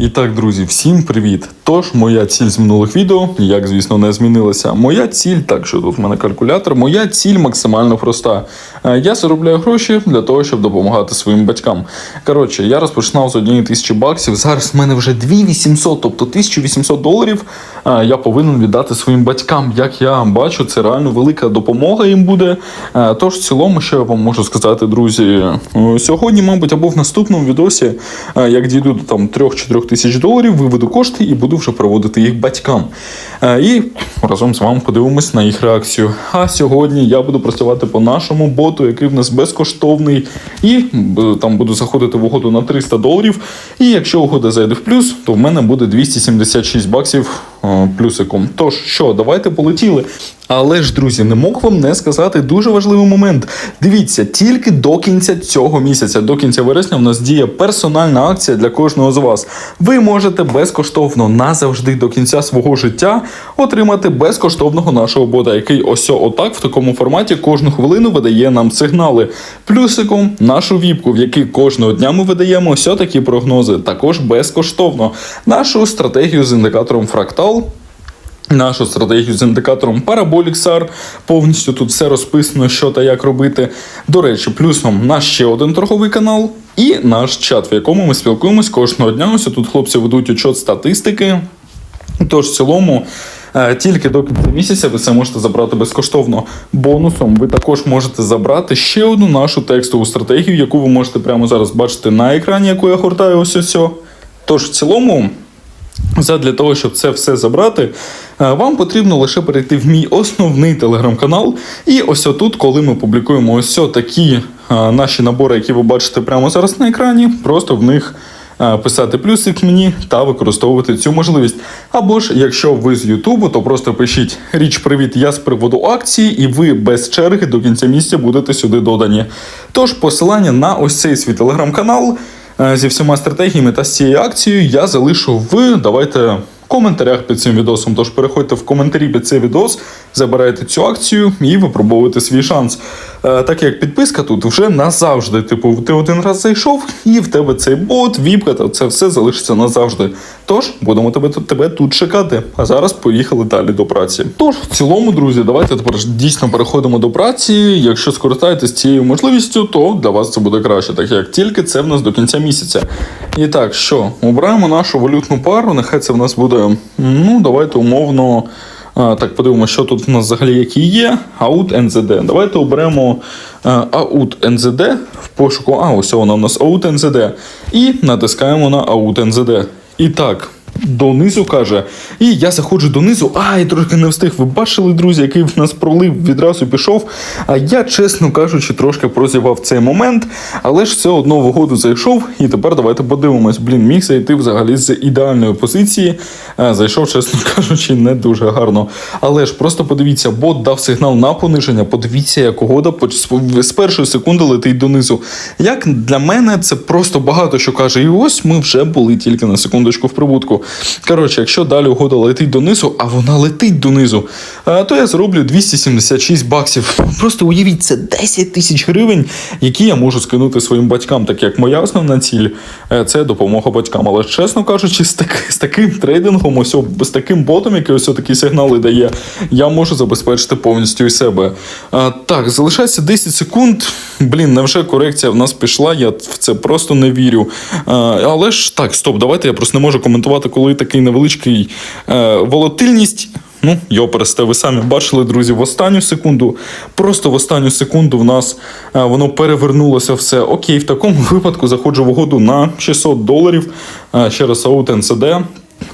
І так, друзі, всім привіт! Тож, моя ціль з минулих відео, як звісно, не змінилася. Моя ціль, так що тут в мене калькулятор, моя ціль максимально проста. Е, Я заробляю гроші для того, щоб допомагати своїм батькам. Коротше, я розпочинав з однієї тисячі баксів. Зараз в мене вже 2800, тобто 1800 доларів. е, Я повинен віддати своїм батькам. Як я бачу, це реально велика допомога їм буде. Е, Тож, в цілому, що я вам можу сказати, друзі, сьогодні, мабуть, або в наступному відосі, як дійду до там 3-4 тисяч доларів, виведу кошти і буду вже проводити їх батькам. Е, І разом з вами подивимось на їх реакцію. А сьогодні я буду працювати по нашому боту, який в нас безкоштовний, і е, там буду заходити в угоду на 300 доларів. І якщо угода зайде в плюс, то в мене буде 276 баксів плюсиком. Тож що, давайте полетіли. Але ж, друзі, не мог вам не сказати дуже важливий момент. Дивіться, тільки до кінця цього місяця, до кінця вересня, в нас діє персональна акція для кожного з вас. Ви можете безкоштовно назавжди до кінця свого життя отримати безкоштовного нашого бота, який ось отак в такому форматі кожну хвилину видає нам сигнали. Плюсиком нашу віпку, в якій кожного дня ми видаємо ось такі прогнози, також безкоштовно. Нашу стратегію з індикатором фрактал нашу стратегію з індикатором Parabolic. Повністю тут все розписано, що та як робити. До речі, плюсом наш ще один торговий канал і наш чат, в якому ми спілкуємось кожного дня. Ось тут хлопці ведуть учет статистики. Тож, в цілому, е, тільки до кінця місяця ви це можете забрати безкоштовно. Бонусом ви також можете забрати ще одну нашу текстову стратегію, яку ви можете прямо зараз бачити на екрані, яку я гортаю ось ось. Тож, в цілому, Задля того, щоб це все забрати, е, вам потрібно лише перейти в мій основний телеграм-канал. І ось отут, коли ми публікуємо ось такі е, наші набори, які ви бачите прямо зараз на екрані, просто в них е, писати плюсик мені та використовувати цю можливість. Або ж, якщо ви з Ютубу, то просто пишіть річ привіт, я з приводу акції, і ви без черги до кінця місяця будете сюди додані. Тож посилання на ось цей свій телеграм-канал зі всіма стратегіями та з цією акцією я залишу в давайте. Коментарях під цим відосом, тож переходьте в коментарі під цей відос, забирайте цю акцію і випробовуйте свій шанс. Е, так як підписка тут вже назавжди. Типу, ти один раз зайшов, і в тебе цей бот, віпка, та це все залишиться назавжди. Тож будемо тебе, тебе тут чекати. А зараз поїхали далі до праці. Тож, в цілому, друзі, давайте тепер дійсно переходимо до праці. Якщо скористаєтесь цією можливістю, то для вас це буде краще, так як тільки це в нас до кінця місяця. І так, що, обираємо нашу валютну пару, нехай це в нас буде, ну, давайте умовно. Так, подивимося, що тут в нас взагалі які є. Аут NZD. Давайте оберемо а, Аут NZD в пошуку. А, ось вона у нас Аут НЗД. І натискаємо на Аут НЗД. І так. Донизу каже, і я заходжу донизу. Ай, трошки не встиг. Ви бачили, друзі, який в нас пролив відразу пішов. А я, чесно кажучи, трошки прозівав цей момент, але ж все одно в угоду зайшов. І тепер давайте подивимось. Блін, міг зайти взагалі з ідеальної позиції. Зайшов, чесно кажучи, не дуже гарно. Але ж просто подивіться, бот дав сигнал на пониження. Подивіться, як угода з першої секунди летить донизу. Як для мене це просто багато що каже. І ось ми вже були тільки на секундочку в прибутку. Коротше, якщо далі угода летить донизу, а вона летить донизу, то я зроблю 276 баксів. Просто уявіть, це 10 тисяч гривень, які я можу скинути своїм батькам, так як моя основна ціль е, це допомога батькам. Але чесно кажучи, з, так, з таким трейдингом, ось з таким ботом, який ось такі сигнали дає, я можу забезпечити повністю і себе. А, так, залишається 10 секунд. Блін, невже корекція в нас пішла? Я в це просто не вірю. Але ж так, стоп, давайте я просто не можу коментувати, коли такий невеличкий е, волатильність. Ну, йопересте, ви самі бачили, друзі, в останню секунду, просто в останню секунду в нас е, воно перевернулося все. Окей, в такому випадку заходжу в угоду на 600 доларів. Е, ще раз.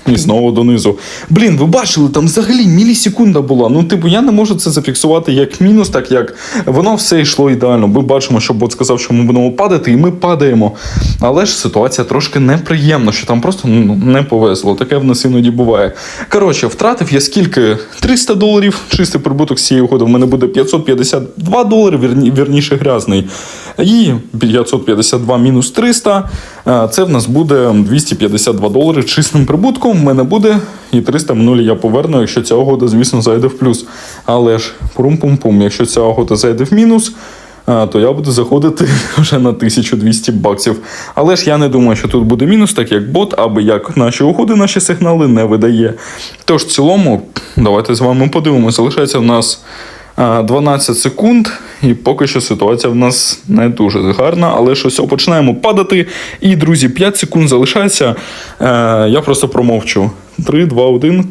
І знову донизу. Блін, ви бачили, там взагалі мілісекунда була. Ну, типу, я не можу це зафіксувати як мінус, так як воно все йшло ідеально. Ми бачимо, що бот сказав, що ми будемо падати, і ми падаємо. Але ж ситуація трошки неприємна, що там просто ну, не повезло. Таке в нас іноді буває. Коротше, втратив я скільки? 300 доларів. Чистий прибуток з цієї угоди в мене буде 552 долари, вірні, вірніше грязний. І 552 мінус 300. е, Це в нас буде 252 долари чистим прибутком. В мене буде і 300 минулі я поверну, якщо ця угода, звісно, зайде в плюс. Але ж пум-пум-пум, якщо ця угода зайде в мінус. е, то я буду заходити вже на 1200 баксів. Але ж я не думаю, що тут буде мінус, так як бот, аби як наші угоди, наші сигнали не видає. Тож, в цілому, давайте з вами подивимося. Залишається в нас 12 секунд, і поки що ситуація в нас не дуже гарна, але ж ось починаємо падати. І, друзі, 5 секунд залишається. Е, Я просто промовчу. 3, 2, 1.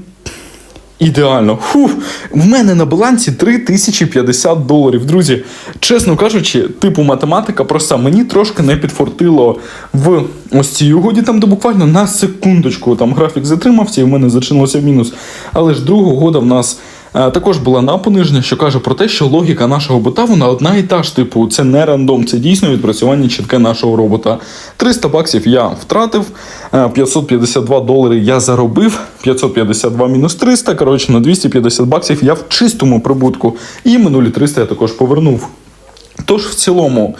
Ідеально. Фух, в мене на балансі 3050 доларів. Друзі, чесно кажучи, типу математика проста. Мені трошки не підфортило в ось цій угоді, там де буквально на секундочку там графік затримався і в мене зачинилося в мінус. Але ж друга угода в нас е, також була на пониження, що каже про те, що логіка нашого бота вона одна і та ж. Типу, це не рандом, це дійсно відпрацювання чітке нашого робота. 300 баксів я втратив, е, 552 долари я заробив, 552 мінус 300, коротше, на 250 баксів я в чистому прибутку. І минулі 300 я також повернув. Тож, в цілому,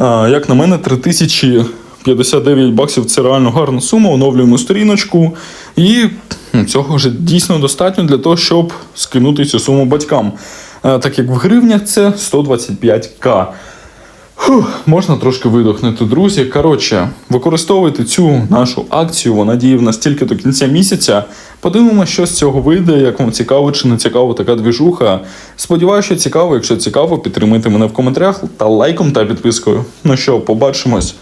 е, як на мене, 3059 баксів це реально гарна сума. Оновлюємо сторіночку. І цього вже дійсно достатньо для того, щоб скинути цю суму батькам. Е, Так як в гривнях це 125к. Фух, можна трошки видохнути, друзі. Коротше, використовуйте цю нашу акцію, вона діє в нас тільки до кінця місяця. Подивимося, що з цього вийде, як вам цікаво чи не цікаво така двіжуха. Сподіваюся, що цікаво. Якщо цікаво, підтримуйте мене в коментарях та лайком та підпискою. Ну що, побачимось.